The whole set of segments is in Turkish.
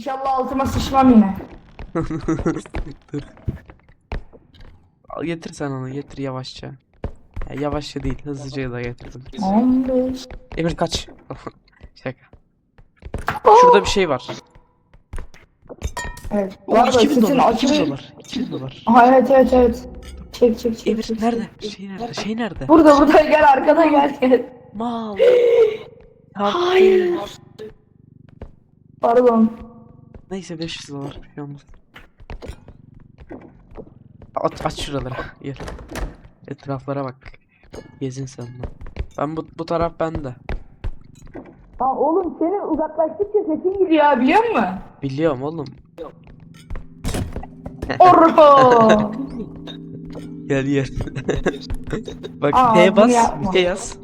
İnşallah altıma sıçmam yine. Dur. Al getir sen onu getir yavaşça. Ya yavaşça değil hızlıca da getirdim. 15. Emir kaç. Şaka. Şurada bir şey var. Evet. Bu arada 2000 sütün dolar. 2000 açımı. dolar. 2000 dolar. Aha evet evet evet. Çek çek çek. Emir çek, nerede? çek. Şey nerede? Şey nerede? Burada burada gel arkadan gel gel. Mal. Hayır. Pardon. Neyse 500 dolar bir şey olmaz. Aç, aç şuraları. Gel. Etraflara bak. Gezin sen de. Ben bu, bu taraf bende. Tamam oğlum senin uzaklaştıkça sesin gidiyor ha biliyor musun? Biliyorum oğlum. Orro. Gel gel. Bak Aa, T bunu bas. yapma. Bir şey yaz.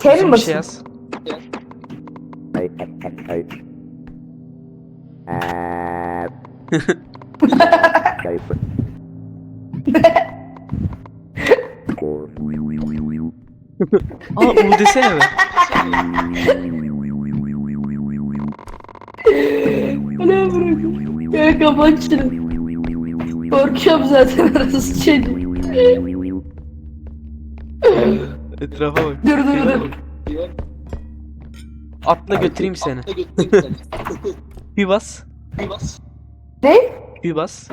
Tem Uzun bir şey yaz. Aa U desene be. Öyle bırak. Ya kapat şunu. Korkuyorum zaten arası çelik. Etrafa bak. Dur dur dur. Atla götüreyim seni. Bir bas. Ne? Bir bas.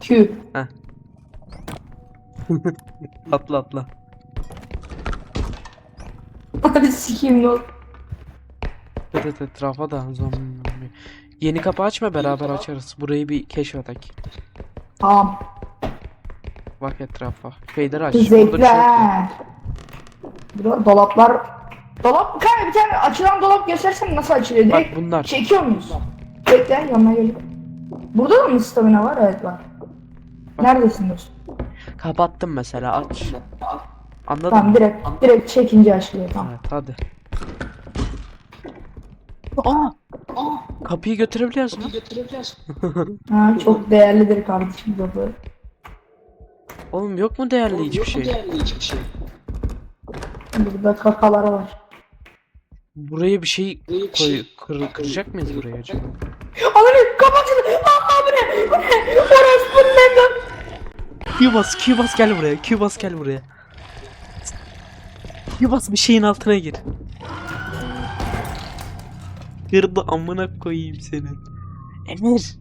Q. Atla atla. Hadi sikeyim yok. Evet evet etrafa da zombi. Yeni kapı açma beraber açarız. Burayı bir keşfetek. Tamam. Bak etrafa. Şeyleri aç. Şey. Burada dolaplar. Dolap kanka bir tane açılan dolap göstersen nasıl açılıyor? Bak Direkt bunlar. çekiyor muyuz? Bekle yanına geliyor. Burada da mı stamina var? Evet var. Neredesin dostum? Kapattım mesela aç. Anladın Tamam mı? direkt direkt çekince açılıyor tamam. Evet hadi. Aa! Kapıyı götürebiliyoruz mu? Ha, çok değerlidir kardeşim bu. Oğlum yok mu değerli hiçbir şey? Burada kakalar var. Buraya bir şey koy, kır- kıracak mıyız buraya acaba? Ananı kapatın. Aa bu ne? Bu ne? Orası bu ne? lan? Q bas, Q bas gel buraya, Q bas gel buraya. Q bas bir şeyin altına gir. Kırdı amına koyayım seni. Emir.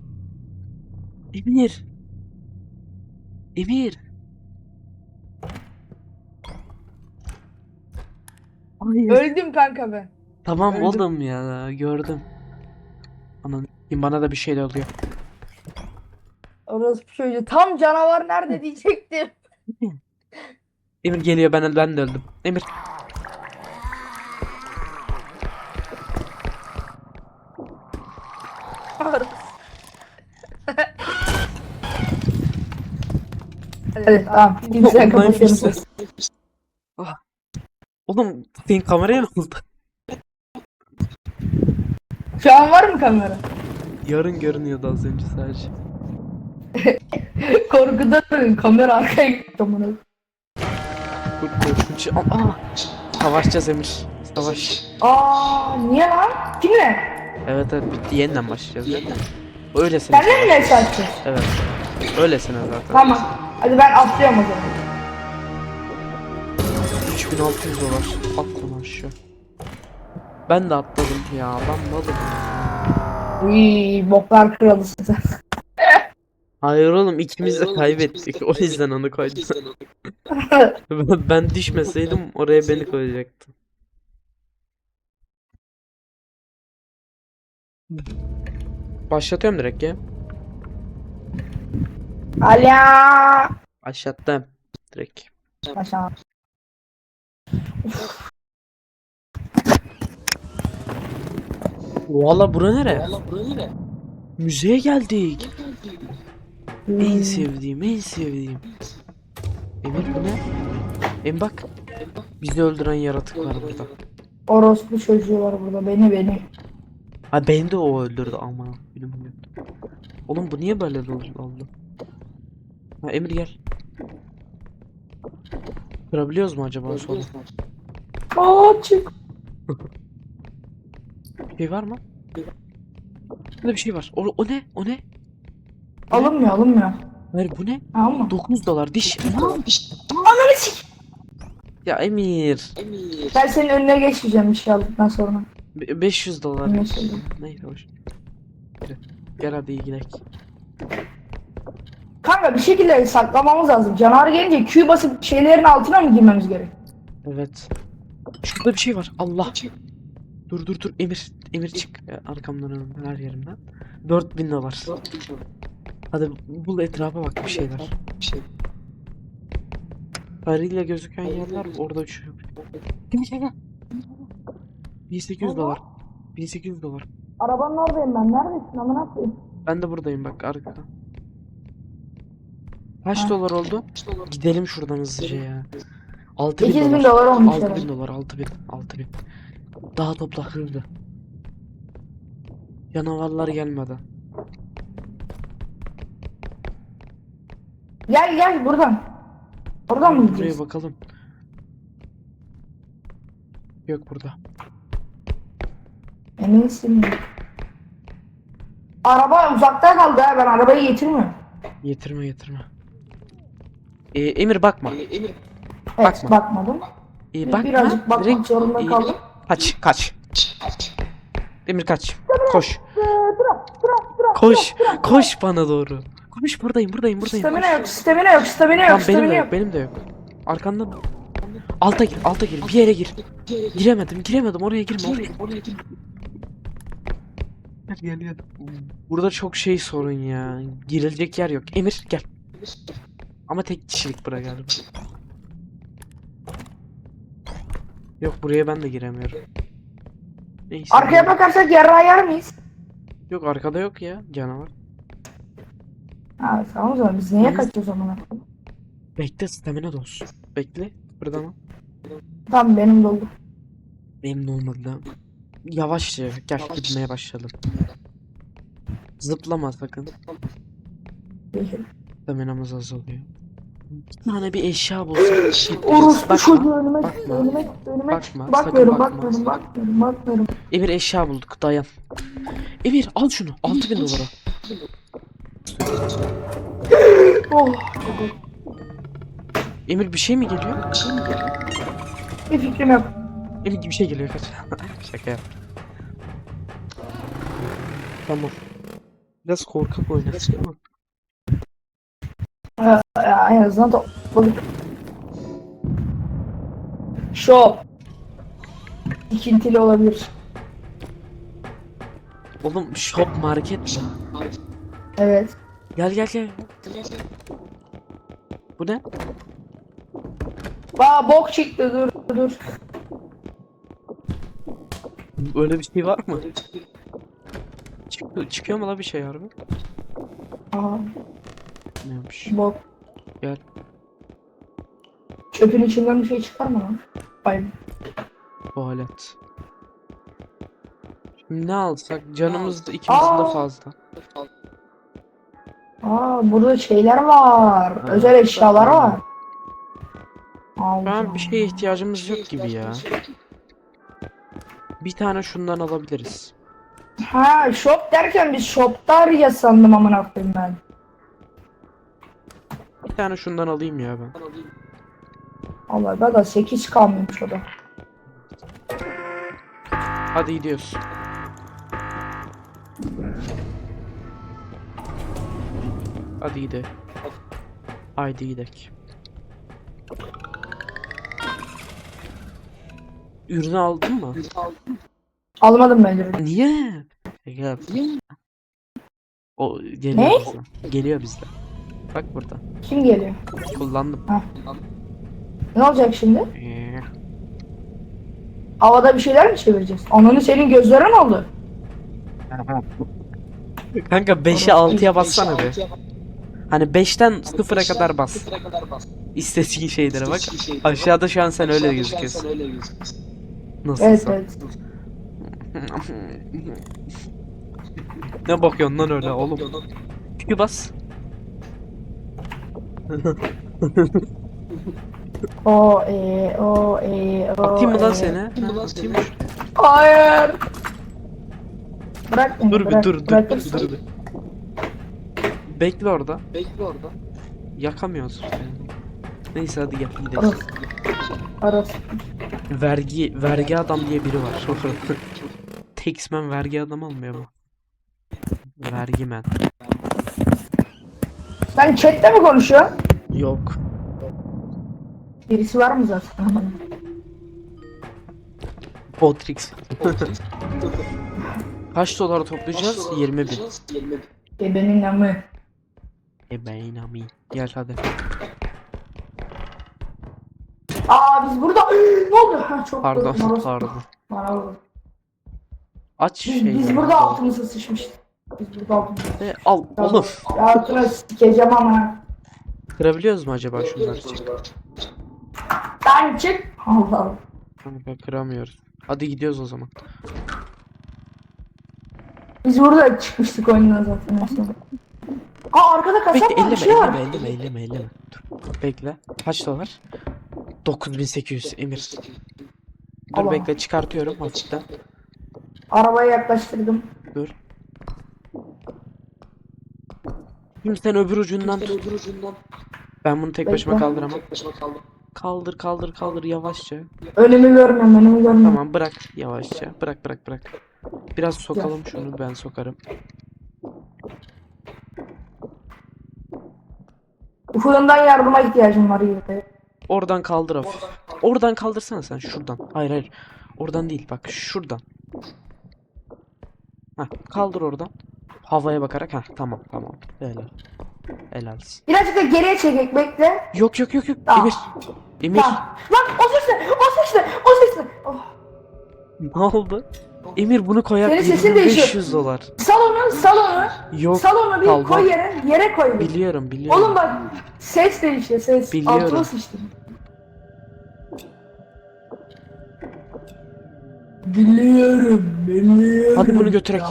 Emir. Emir. Hayır. Öldüm kanka ben. Tamam öldüm. oğlum ya gördüm. Anam bana da bir şey oluyor. Orası bir çocuğu. Tam canavar nerede diyecektim. Emir geliyor ben ben de öldüm. Emir. Evet tamam. Online kapatıyoruz. misin? Oğlum senin kameraya ne oldu? Şu an var mı kamera? Yarın görünüyordu az önce sadece. Korkudan kamera arkaya gitti amına. Çok korkunç. Aa! Savaşacağız Emir. Savaş. Aa niye lan? Kimle? Evet evet bitti yeniden başlayacağız ya. Öylesine. Senle mi savaş. mesajsın? Evet. Öylesine zaten. Tamam. Hadi ben atlıyorum o zaman. 3600 dolar. Atlam aşağı. Ben de atladım ya. Ben malım. Uy boklar kralısın sen. Hayır oğlum ikimiz de kaybettik. O yüzden onu koydum. Ben- düşmeseydim oraya beni koyacaktı. Başlatıyorum direkt ya. Ala. Başlattım. Direkt. Aşağı. Valla bura nere? Müzeye geldik. En Hmm. sevdiğim, en sevdiğim. Emir bu ne? Em bak. Bizi öldüren yaratık var burada. Orospu çocuğu var burada. Beni beni. Ha beni de o öldürdü ama bilmiyorum. Oğlum bu niye böyle oldu? Ha Emir gel. Kırabiliyoruz mu acaba solu? Aa çık. Şey var mı? Burada bir şey var. O, o ne? O ne? Alınmıyor alınmıyor. Ver bu ne? Mı? 9 dolar diş. Ananı sik. Ya Emir. Ben senin önüne geçmeyeceğim bir şey aldıktan sonra. Be- 500 dolar. Neyse hoş. Gel. Gel hadi iyi gidelim. Kanka bir şekilde saklamamız lazım. Canavar gelince Q basıp şeylerin altına mı girmemiz gerek? Evet. Şurada bir şey var. Allah. Dur dur dur Emir. Emir çık. Ya, arkamdan her yerimden. 4000 dolar. Hadi bul etrafa bak bir şeyler. Sarıyla gözüken yerler orada uçuyor. Gel gel gel. 1800 dolar. 1800 dolar. Arabanın oradayım ben. Neredesin amına koyayım? Ben de buradayım bak arkada. Kaç Ha. dolar oldu? Gidelim şuradan hızlıca ya. 6000 8000 dolar. dolar olmuş 6000 herhalde. dolar 6000 6000. Daha topla hızlı. Canavarlar gelmeden. Gel gel buradan. Oradan mı Buraya gideceğiz? bakalım. Yok burada. Eminsin mi? Araba uzakta kaldı ha ben arabayı getirmiyorum. Getirme getirme. Ee, Emir bakma. Evet Bakma. bakmadım. Ee, bakma. Birazcık bakmak direkt- zorunda Ee, kaldım. Kaç kaç. Emir kaç. Koş. Koş. Koş bana doğru. Koş buradayım buradayım buradayım. Stamina yok, stamina yok, stamina yok, Tamam benim stamina de yok. yok benim de yok. Arkandan. Alta gir alta gir bir yere gir. Giremedim giremedim oraya girme oraya. Gel gel gel. Burada çok şey sorun ya. Girilecek yer yok. Emir gel. Ama tek kişilik bura galiba. Yok buraya ben de giremiyorum. Neyse. Arkaya bakarsak yarrağı yer miyiz? Yok arkada yok ya canavar. Ha tamam o zaman biz Biz- kaçıyoruz zaman? Bekle stamina dolsun. Bekle. Burada mı? Tamam benim doldu. Benim de olmadı da. Yavaşça gel gitmeye başlayalım. Zıplama sakın. Staminamız azalıyor. Bir tane bir eşya bulsun. Orospu Bakma. çocuğu önüme çıktı, önüme çıktı, önüme Bakma, sakın Bakmıyorum, bakma. bakmıyorum, bakmıyorum, bakmıyorum. Emir eşya bulduk dayan. Emir al şunu 6000 dolara. Oh, Emir bir şey mi geliyor? bir fikrim yok. Emir bir şey geliyor kaç. Şaka yap. Tamam. Biraz korkak oynasın ama. En azından topladık. Shop. İkintili olabilir. Oğlum shop market mi? Evet. Gel gel gel. Bu ne? Aa bok çıktı dur dur. Öyle bir şey var mı? Çıkıyor, çıkıyor mu la bir şey harbi? Aa Neymiş? bok. Gel. Çöpün içinden bir şey çıkar mı lan? Hayır. Tuvalet. Şimdi ne alsak? Canımız da ikimizin de Aa. fazla. Aa burada şeyler var. Ha. Özel eşyalar var. Şu an bir şeye ihtiyacımız yok gibi ya. Bir tane şundan alabiliriz. Ha shop derken biz shop'ta arayacağız sandım amına koyayım ben. Bir tane şundan alayım ya ben. Allah ben de 8 kalmış o da. Hadi gidiyoruz. Hadi gidelim. Haydi gidelim. Ürünü aldın mı? Almadım ben ürünü. Niye? Gel. O geliyor Ne? bizden. Geliyor bizden. Bak burada. Kim geliyor? Kullandım. Ne olacak şimdi? Ee, Havada bir şeyler mi çevireceğiz? Ananı senin gözlerin oldu. Kanka 5'e 6'ya bassana be. Hani 5'ten 0'a kadar bas. İstediğin şeylere bak. Aşağıda şu an sen öyle gözüküyorsun. Nasılsa. Evet evet. ne bakıyorsun lan öyle oğlum? Çünkü bas. O e o e o Atayım mı lan e. seni? Atayım mı? Hayır. Bırak beni Dur bir bırak. dur dur Bırakırsın. dur. bir. Bekle orada. Bekle orada. Yakamıyoruz. Neyse hadi gel gidelim. Orası. Orası. Vergi vergi adam diye biri var. Taxman vergi adam almıyor mu? Vergimen. Sen chatte mi konuşuyorsun? Yok. Birisi var mı zaten? Potrix. Kaç dolar toplayacağız? 20 bin. Bebenin namı. E ben inanmayayım. Gel hadi. Aa biz burada ne oldu? Ha, çok Pardon pardon. Bana vurdu. Aç Biz, şeyi. biz burada altımıza sıçmıştık. E, al oğlum. Ya Tuna sikeceğim ama. Kırabiliyoruz mu acaba şunları çık? Ben çık. Allah Allah. Kanka kıramıyoruz. Hadi gidiyoruz o zaman. Biz burada çıkmıştık oyundan zaten aslında. Aa arkada kasap Bekle var bir elleme şey var. elleme elleme elleme elleme. Dur bekle. Kaç dolar? 9800 Emir. Dur Allah. bekle çıkartıyorum hafiften. Arabaya yaklaştırdım. Dur. Şimdi sen öbür ucundan tut. Ben bunu tek başıma Bekle. kaldıramam. Kaldır kaldır kaldır yavaşça. Önümü görmüyorum önümü görmüyorum. Tamam bırak yavaşça. Bırak bırak bırak. Biraz sokalım şunu ben sokarım. Ufuk'undan yardıma ihtiyacım var yine. Oradan kaldır hafif. Oradan kaldırsana sen şuradan. Hayır hayır. Oradan değil bak şuradan. Heh, kaldır oradan. Havaya bakarak. Heh, tamam tamam. Helal. Helalsin. Birazcık da geriye çekek bekle. Yok yok yok yok. Tamam. Emir. Emir. Tamam. Lan o ses ne? O ses ne? O ses ne? Oh. Ne oldu? Emir bunu koyak Senin sesin değişiyor. 2500 dolar. Salonu, salonu. Yok. Salonu bir kaldı. koy yere, yere koy. bir. Biliyorum biliyorum. Oğlum bak ses değişiyor ses. Biliyorum. Altıma sıçtım. Biliyorum, biliyorum. Hadi bunu götürek.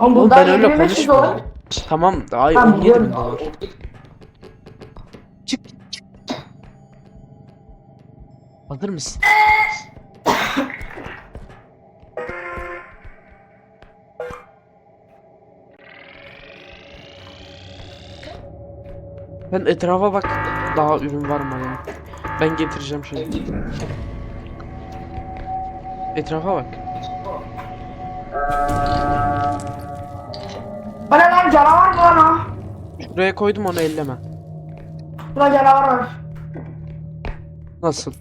Oğlum Oğlum ben öyle 2500 dolar. konuşmadım. Tamam. Ay Tamam, 17 bin biliyorum. dolar. Çık. çık. Hazır mısın? Sen etrafa bak. Daha ürün var mı ya? Ben getireceğim şimdi. Etrafa bak. Canavar mı lan o? Şuraya koydum onu elleme. Burada canavar var. Nasıl?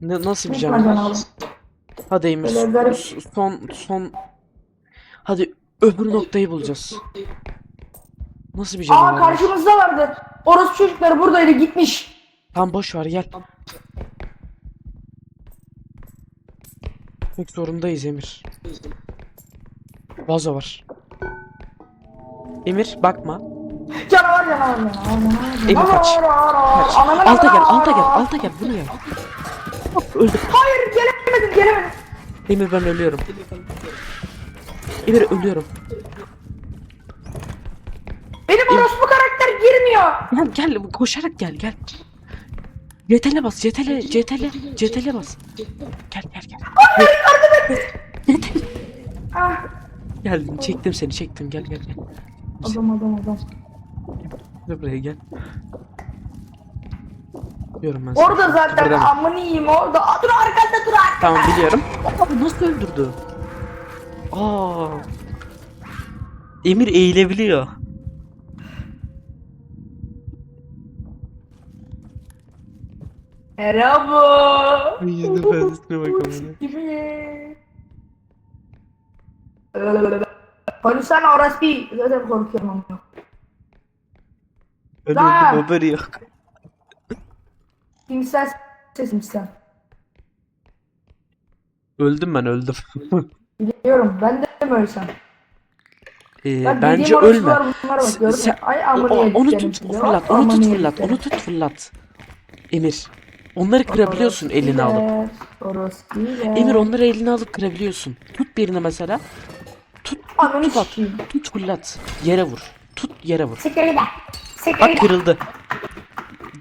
Ne, nasıl bir canavar? Hadi Emir son- son Hadi öbür noktayı bulacağız. Nasıl bir Aa canavar? var? karşımızda vardı. Orası çocukları buradaydı gitmiş. Tamam boş ver gel. Gitmek zorundayız Emir. Vazo var. Emir bakma. Canavar canavar canavar. Emir kaç. Kaç. Alta gel, alta gel, alta gel. Gel. Hop, öldüm. Hayır gelemedim gelemedim. Emir ben ölüyorum. Emir ölüyorum. Benim orospu karakter girmiyor. Gel gel koşarak gel gel. CTRL'e bas CTRL CTRL CTRL'e bas. Gel gel gel. Ah. Geldim çektim seni çektim gel gel gel. Adam adam adam. Gel buraya gel. Diyorum ben sana. Orada zaten Kıpırdama. amını yiyeyim orada. Aa, Dur arkanda dur arkanda. Tamam biliyorum. Abi nasıl öldürdü? Aa. Emir eğilebiliyor. Merhaba. Yüzüne fazlasına bakalım. Gibi. Konuşsana orası değil. Zaten korkuyorum ama. Öyle Lan. haberi yok. Kimsen sesim sen. Öldüm ben öldüm. Biliyorum ben de mi ölsem? Ee, bence dediğim ölme. bunlara bak gördün mü? Sen- Ay O- onu yediklerim tut size. fırlat, onu tut fırlat, yediklerim. onu tut fırlat. Emir. Onları kırabiliyorsun eline alıp. Orospular. Emir onları eline alıp kırabiliyorsun. Tut birini mesela. Tut, Ananı tut at. Tut fırlat. Yere vur. Tut yere vur. Siktir git. Siktir Bak git. kırıldı.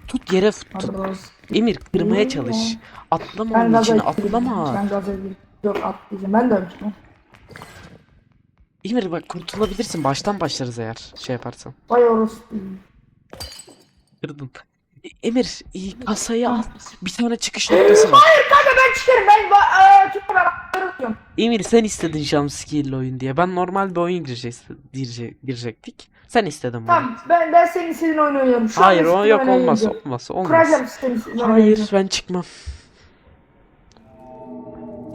Tut yere f- tut. Orospu. Emir kırmaya çalış. Atlama Ben onun gaza içine atlama. Ben gaza girdim. Yok atlayacağım. Ben de ölmüşüm. Emir bak kurtulabilirsin. Baştan başlarız eğer şey yaparsan. Vay orospu. Kırdın. E- Emir iyi, kasayı al. Bir tane çıkış noktası var. Kanka ben çıkarım. Ben ba- tutma ben atıyorum. Emir sen istedin jumpscare oyun diye. Ben normal bir oyun girecek, girecek, girecektik. Sen istedin bunu. Tamam ben, ben senin istediğin oyunu oynuyorum. Şu Hayır o yok olmaz olmaz olmaz. Kuracağım senin istediğin oyunu Hayır ben çıkmam.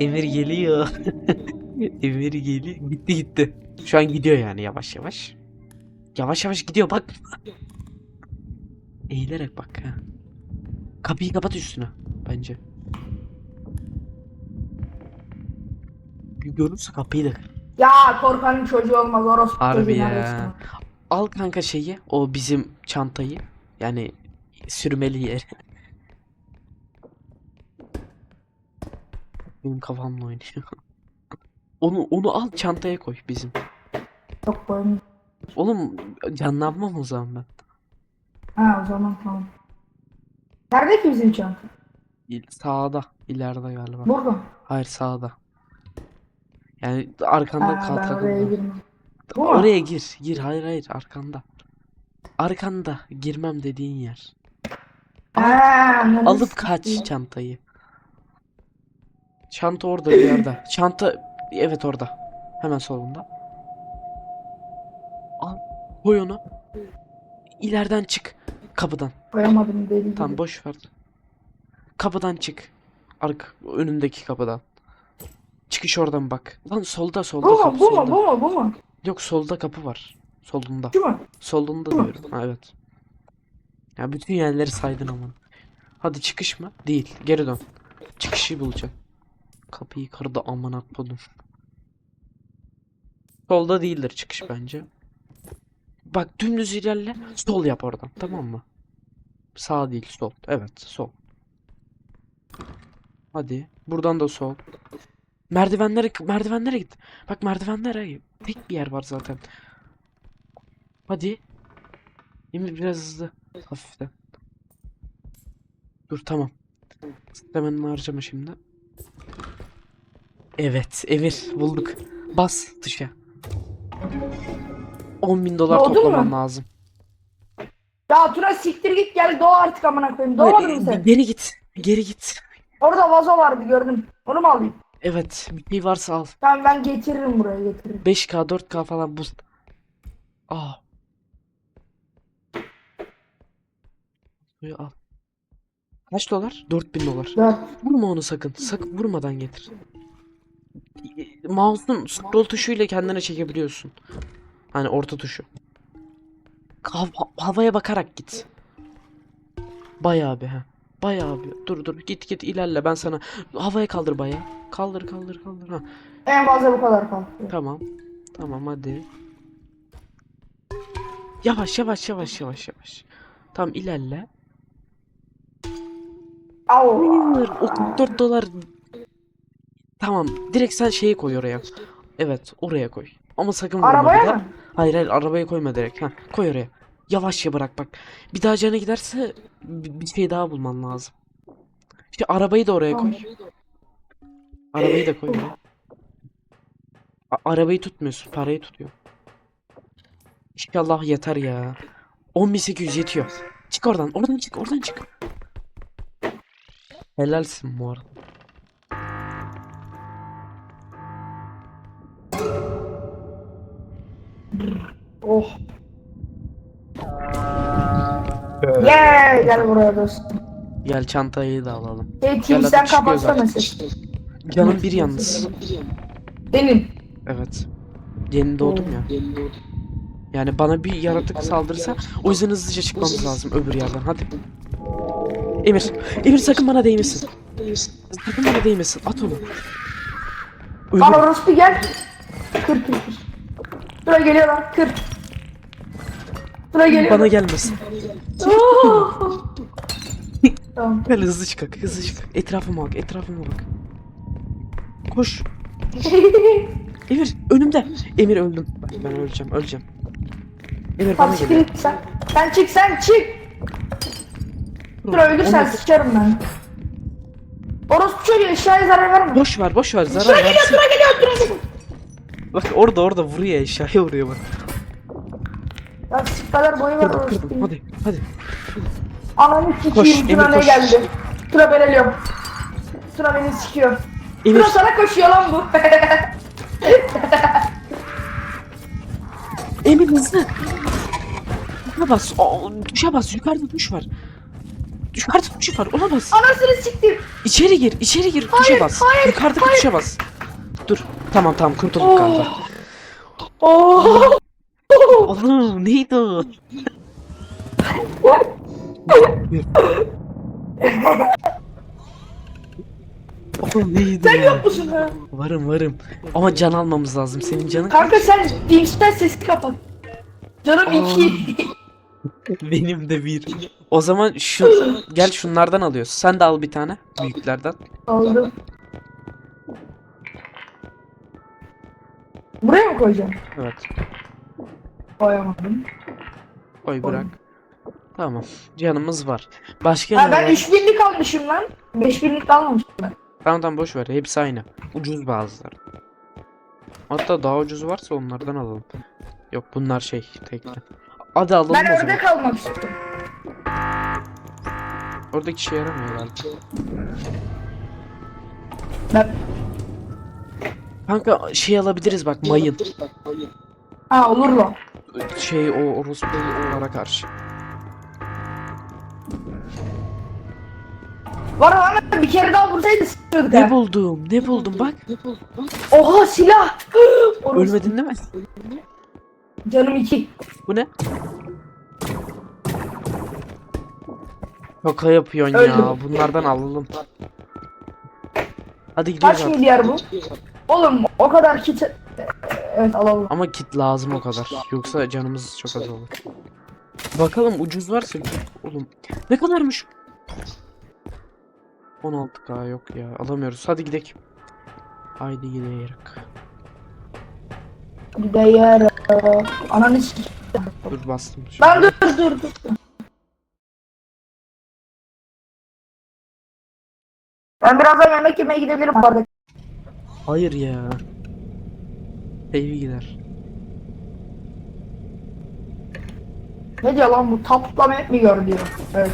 Emir geliyor. Emir geliyor. Gitti gitti. Şu an gidiyor yani yavaş yavaş. Yavaş yavaş gidiyor bak. Eğilerek bak ha. Kapıyı kapat üstüne bence. Bir Görürse kapıyı da Ya korkanın çocuğu olmaz orospu Harbi çocuğu ya. neredeyse. Al kanka şeyi, o bizim çantayı. Yani sürmeli yeri. Benim kafamla oynuyor. Onu onu al çantaya koy bizim. Çok boyun. Oğlum canlanmam o zaman ben. Ha o zaman tamam. Nerede ki bizim çanta? İl- Sağda, ileride galiba. Burada. Hayır sağda. Yani arkanda Ha, kal ben oraya girmem. Bu mu? Oraya gir, gir. Hayır hayır arkanda. Arkanda girmem dediğin yer. Ha, ananı Alıp kaç çantayı. Çanta orada bir yerde. Çanta evet orada. Hemen solunda. Al koy onu. İleriden çık kapıdan. Koyamadım deli gibi. Tamam boş ver. Kapıdan çık. Ark önündeki kapıdan. Çıkış oradan bak. Lan solda solda Bu kapı mu? Bu mu? solda. Bu mu? Bu mu? Yok solda kapı var. Solunda. Şu mu? Solunda diyorum. Ha, evet. Ya bütün yerleri saydın ama. Hadi çıkış mı? Değil. Geri dön. Çıkışı bulacağım. Kapıyı kırdı aman kodum. Solda değildir çıkış bence. Bak dümdüz ilerle. Sol yap oradan. Tamam mı? Sağ değil sol. Evet sol. Hadi. Buradan da sol. Merdivenlere merdivenlere git. Bak merdivenlere tek bir yer var zaten. Hadi. Emir biraz hızlı. Hafiften. Dur tamam. Hemen harcama şimdi. Evet Emir bulduk. Bas tuşa. 10 bin dolar mu? toplaman lazım. Ya Tuna siktir git gel doğ artık amına koyayım. Doğmadın mı sen? Geri git. Geri git. Orada vazo vardı gördüm. Onu mu alayım? Evet bir şey varsa al. Tamam ben getiririm buraya getiririm. 5K 4K falan bul. Aa. Suyu al. Kaç dolar? 4000 dolar. Dört. Vurma onu sakın. Sakın vurmadan getir. Mouse'un scroll tuşuyla kendine çekebiliyorsun. Hani orta tuşu. Hav- havaya bakarak git. Bayağı bir ha. Bayağı bir. Dur dur git git ilerle ben sana havaya kaldır bayağı. Kaldır kaldır kaldır ha. En fazla bu kadar kaldı. Tamam. Tamam hadi. Yavaş yavaş yavaş yavaş yavaş. Tamam ilerle. Hayır, o 44 dolar. Tamam, direkt sen şeyi koy oraya. Evet, oraya koy. Ama sakın vurma Arabaya mı? Hayır hayır, arabaya koyma direkt. Ha, koy oraya. Yavaşça bırak bak. Bir daha canı giderse bir şey daha bulman lazım. İşte arabayı da oraya koy. Arabayı da koy oraya. A- arabayı tutmuyorsun, parayı tutuyor. İnşallah yeter ya. 10800 yetiyor. Çık oradan, oradan çık, oradan çık. Helalsin bu arada. Oh. Gel gel buraya dostum. Gel çantayı da alalım. Hey Tim sen kapatsana zaten. sesi. Canım bir yalnız. Senin. Evet. Yeni doğdum ya. Yani bana bir yaratık saldırırsa o yüzden hızlıca çıkmamız lazım öbür yerden. Hadi. Emir. Emir sakın bana değmesin. Sakın bana değmesin. At onu. Al Ölür. orospu gel. Kır kır kır. Şuraya geliyorlar kır. Şuraya geliyor. Bana gelmesin. Tamam. Gel hızlı çıkak. Hızlı çıkak. Etrafıma bak. Etrafıma bak. Koş. Emir önümde. Emir öldüm. Bak, ben öleceğim. Öleceğim. Emir bana Tamam çık geliyor. git sen. Sen çık sen çık. Dur ölürsen Onu- sıçarım ben. Orospu çocuğu eşyaya zarar verme. Boş ver boş ver zarar geliyor versin. geliyor tura geliyor. Bak orada orada vuruyor eşyaya vuruyor bak. Ya sik kadar boyu var Kırdım kırdım hadi hadi. Ananı sikiyim Emir, tura ne koş. geldi. Tura ben ölüyorum. Tura beni sikiyor. Emir Tura sana koşuyor lan bu. Emir hızlı. Ona bas. O, tuşa bas. Yukarıda tuş var. Yukarıda tuş var. Ona bas. Anasını siktim. İçeri gir. içeri gir. Hayır, Tuşa bas. hayır, Yukarıdaki hayır. tuşa bas. Dur. Tamam tamam kurtulduk Oh. galiba. Oo. Oğlum neydi o? Oğlum neydi Sen o? yok musun ha? Varım varım. Ama can almamız lazım. Senin canın Kanka sen Teams'ten sesi kapat. Canım iki. benim de bir. O zaman şu gel şunlardan alıyoruz. Sen de al bir tane büyüklerden. Aldım. Buraya mı koyacağım? Evet. Koyamadım. Koy bırak. Tamam. Canımız var. Başka Ha ne ben var? 3000'lik almışım lan. 5000'lik almamışım ben. Tamam tamam boş ver. Hepsi aynı. Ucuz bazıları. Hatta daha ucuz varsa onlardan alalım. Yok bunlar şey tekli. Hadi alalım Ben zaman. ördek almak istiyorum. Oradaki işe yaramıyor galiba. Ben... Kanka şey alabiliriz bak mayın. Ha olur mu? Şey o orospu onlara karşı. Var ama bir kere daha vursaydı sıkıyorduk Ne ha. buldum? Ne buldum bak. Oha silah. Orası. Ölmedin değil mi? Canım iki. Bu ne? Şaka yapıyorsun ya. Öldüm. Bunlardan alalım. Hadi gidiyoruz Kaç artık. milyar bu? Oğlum o kadar kit... Evet alalım. Ama kit lazım o kadar. Yoksa canımız çok az olur. Bakalım ucuz varsa oğlum. Ne kadarmış? 16k yok ya. Alamıyoruz. Hadi gidelim. Haydi gidelim. Yer. Ananı sik. Dur bastım. Lan dur dur dur. Ben birazdan yemek yemeye gidebilirim bu arada. Hayır ya. Evi gider. Ne diyor lan bu? Taplama hep mi gör diyor. Evet.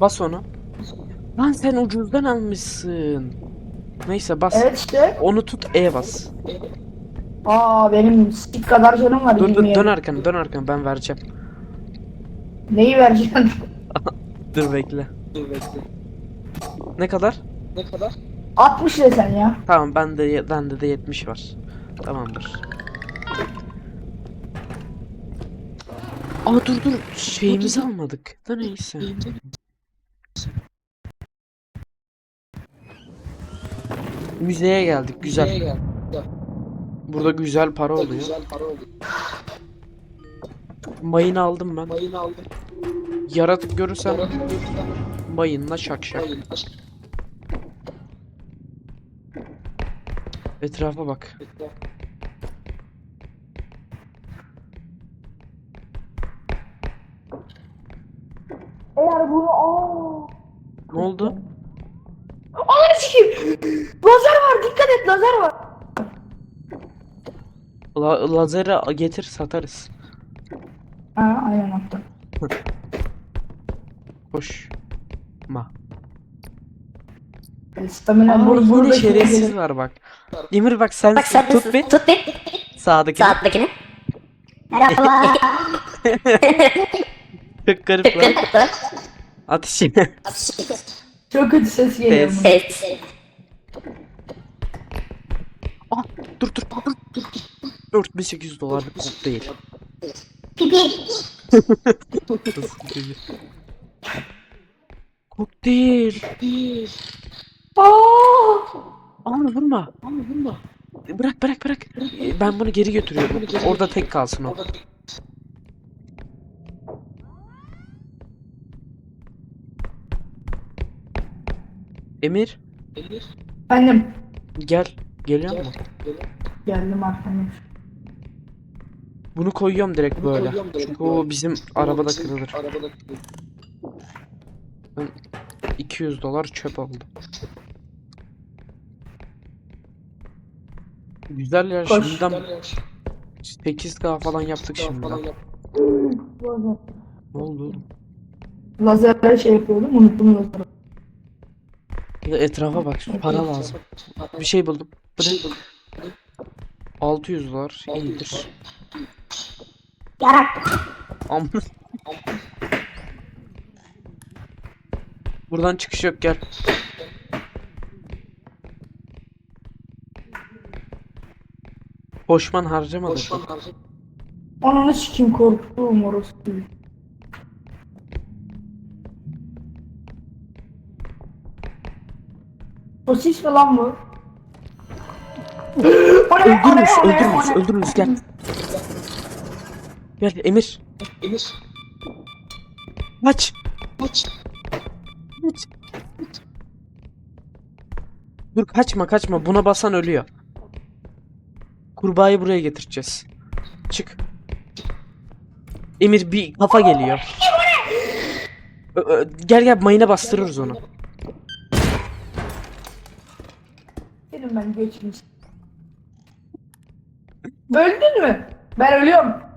Bas onu. Lan sen ucuzdan almışsın. Neyse bas. Evet işte. Onu tut E bas. Aa benim sik kadar canım var. Dur dur 20 dön yer. arkanı dön arkanı ben vereceğim. Neyi vereceksin? Dur bekle. Ne kadar? 60 desen ya. Tamam bende bende de 70 var. Tamamdır. Aa dur dur şeyimizi almadık. Da neyse. Müzeye geldik güzel. Burada güzel para oluyor. Mayın aldım ben. Yaratık görürsem mayınla şak şak. Etrafa bak. Eğer bunu aa. Ne oldu? Ananı sikeyim. Lazer var dikkat et lazer var. La lazeri getir satarız. Ha aynen attım. Koş. Ma. Stamina Aa, bur yine burada şerefsiz var bak. Emir bak sen Bak sen tut bir tut bir sağdaki. saatteki. Merhaba. Çok garip lan. Ateşi. Çok kötü ses geliyor. Ses. evet. Aa, dur dur dur dur. 4800 dolarlık kod değil. Pipi. Nasıl değil? Kokteyl. Aa! Aa vurma. Bırak bırak bırak. Ben bunu geri götürüyorum. Orada tek kalsın o. Emir Efendim. gel. Geliyor mu? Geldim arkamda. Bunu koyuyorum direkt böyle. Çünkü o bizim arabada kırılır. 200 dolar çöp oldu. Güzel ya Koş. şimdiden 8K falan yaptık. Lazer. Ne oldu oğlum? Lazerle şey yapıyordum unuttum lazeri. Ya etrafa bak para lazım. Bir şey buldum. Bu ne? 600 dolar iyidir. Yarak. Am Buradan çıkış yok gel. Boşman harcamadı. Ananı sikeyim korktuğum orası. Sosis mi lan bu? O ne? öldürürüz gel. Gel Emir. Kaç. Kaç. Dur kaçma kaçma buna basan ölüyor. Kurbağayı buraya getireceğiz. Çık. Emir bir kafa geliyor. Gel gel mayına bastırırız onu. Dedim ben geçmiş. Öldün mü? Ben ölüyorum.